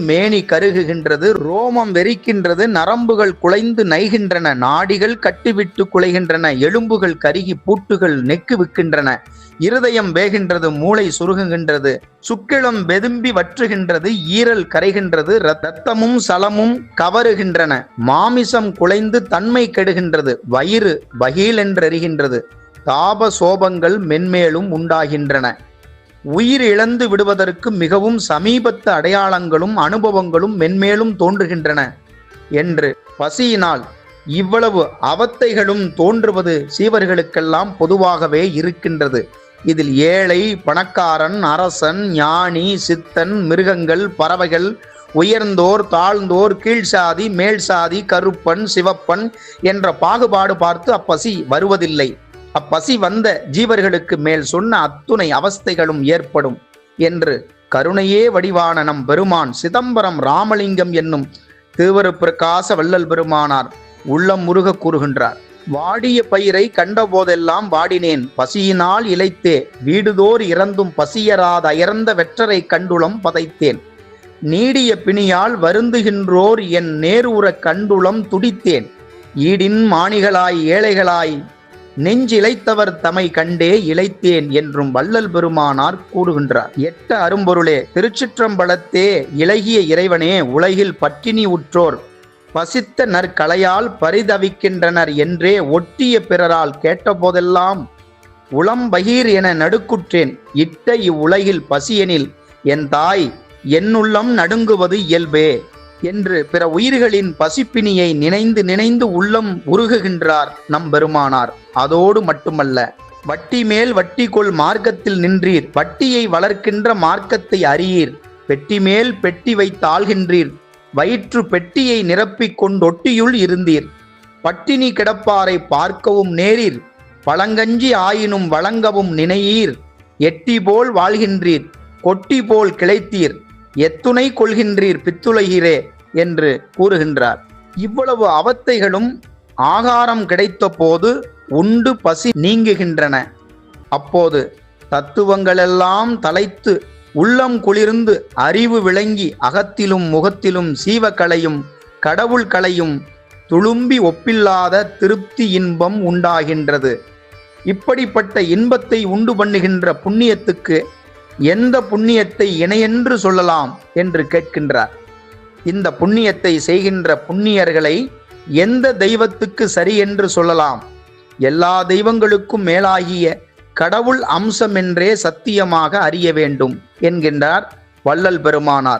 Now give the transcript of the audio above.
மேனி கருகுகின்றது ரோமம் வெறிக்கின்றது நரம்புகள் குலைந்து நைகின்றன நாடிகள் கட்டிவிட்டு குலைகின்றன எலும்புகள் கருகி பூட்டுகள் நெக்கு விக்கின்றன இருதயம் வேகின்றது மூளை சுருகுகின்றது சுக்கிளம் வெதும்பி வற்றுகின்றது ஈரல் கரைகின்றது இரத்தமும் சலமும் கவருகின்றன மாமிசம் குலைந்து தன்மை கெடுகின்றது வயிறு பகீலென்றெறிகின்றது தாப சோபங்கள் மென்மேலும் உண்டாகின்றன. உயிர் இழந்து விடுவதற்கு மிகவும் சமீபத்து அடையாளங்களும் அனுபவங்களும் மென்மேலும் தோன்றுகின்றன என்று பசியினால் இவ்வளவு அவத்தைகளும் தோன்றுவது சீவர்களுக்கெல்லாம் பொதுவாகவே இருக்கின்றது. இதில் ஏழை பணக்காரன் அரசன் ஞானி சித்தன் மிருகங்கள் பறவைகள் உயர்ந்தோர் தாழ்ந்தோர் கீழ்சாதி மேல் சாதி கருப்பன் சிவப்பன் என்ற பாகுபாடு பார்த்து அப்பசி வருவதில்லை. அப்பசி வந்த ஜீவர்களுக்கு மேல் சொன்ன அத்துணை அவஸ்தைகளும் ஏற்படும் என்று கருணையே வடிவான நம் பெருமான் சிதம்பரம் ராமலிங்கம் என்னும் திருவருப்பிரகாச வள்ளல் பெருமானார் உள்ளம் முருக கூறுகின்றார். வாடிய பயிரை கண்டபோதெல்லாம் வாடினேன். பசியினால் இழைத்தே வீடுதோர் இறந்தும் பசியராத அயர்ந்த வெற்றரை கண்டுளம் பதைத்தேன். நீடிய பிணியால் வருந்துகின்றோர் என் நேருற கண்டுளம் துடித்தேன். ஈடின் மாணிகளாய் ஏழைகளாய் நெஞ்சிழைத்தவர் தமை கண்டே இழைத்தேன் என்றும் வள்ளல் பெருமானார் கூறுகின்றார். எட்ட அரும்பொருளே திருச்சிற்றம்பலத்தே இழகிய இறைவனே உலகில் பட்டினி உற்றோர். பசித்த நற்கலையால் பரிதவிக்கின்றனர் என்றே ஒட்டிய பிறரால் கேட்டபோதெல்லாம் உளம்பகீர் என நடுக்குற்றேன். இட்ட இவ்வுலகில் பசியெனில் என் தாய் என்னுள்ளம் நடுங்குவது இயல்பே. என்று பிற உயிர்களின் பசிப்பினியை நினைந்து நினைந்து உள்ளம் உருகுகின்றார் நம் பெருமானார். அதோடு மட்டுமல்ல வட்டி மேல் வட்டி கொள் மார்க்கத்தில் நின்றீர் வட்டியை வளர்க்கின்ற மார்க்கத்தை அறியீர் பெட்டி மேல் பெட்டி வைத்தாள்கின்றீர் வயிற்று பெட்டியை நிரப்பிக் கொண்டொட்டியுள் இருந்தீர். பட்டினி கிடப்பாரை பார்க்கவும் நேரீர் பழங்கஞ்சி ஆயினும் வழங்கவும் நினையீர் எட்டி போல் வாழ்கின்றீர் கொட்டி போல் கிளைத்தீர் எத்துணை கொள்கின்றீர் பித்துலகிறே என்று கூறுகின்றார். இவ்வளவு அவத்தைகளும் ஆகாரம் கிடைத்த போது உண்டு பசி நீங்குகின்றன. அப்போது தத்துவங்களெல்லாம் தலைத்து உள்ளம் குளிர்ந்து அறிவு விளங்கி அகத்திலும் முகத்திலும் சீவக்கலையும் கடவுள் கலையும் துளும்பி ஒப்பில்லாத திருப்தி இன்பம் உண்டாகின்றது. இப்படிப்பட்ட இன்பத்தை உண்டு பண்ணுகின்ற புண்ணியத்துக்கு எந்த புண்ணியத்தை இணையென்று சொல்லலாம் என்று கேட்கின்றார். இந்த புண்ணியத்தை செய்கின்ற புண்ணியர்களை எந்த தெய்வத்துக்கு சரி என்று சொல்லலாம்? எல்லா தெய்வங்களுக்கும் மேலாகிய கடவுள் அம்சம் என்றே சத்தியமாக அறிய வேண்டும் என்கின்றார் வள்ளல் பெருமானார்.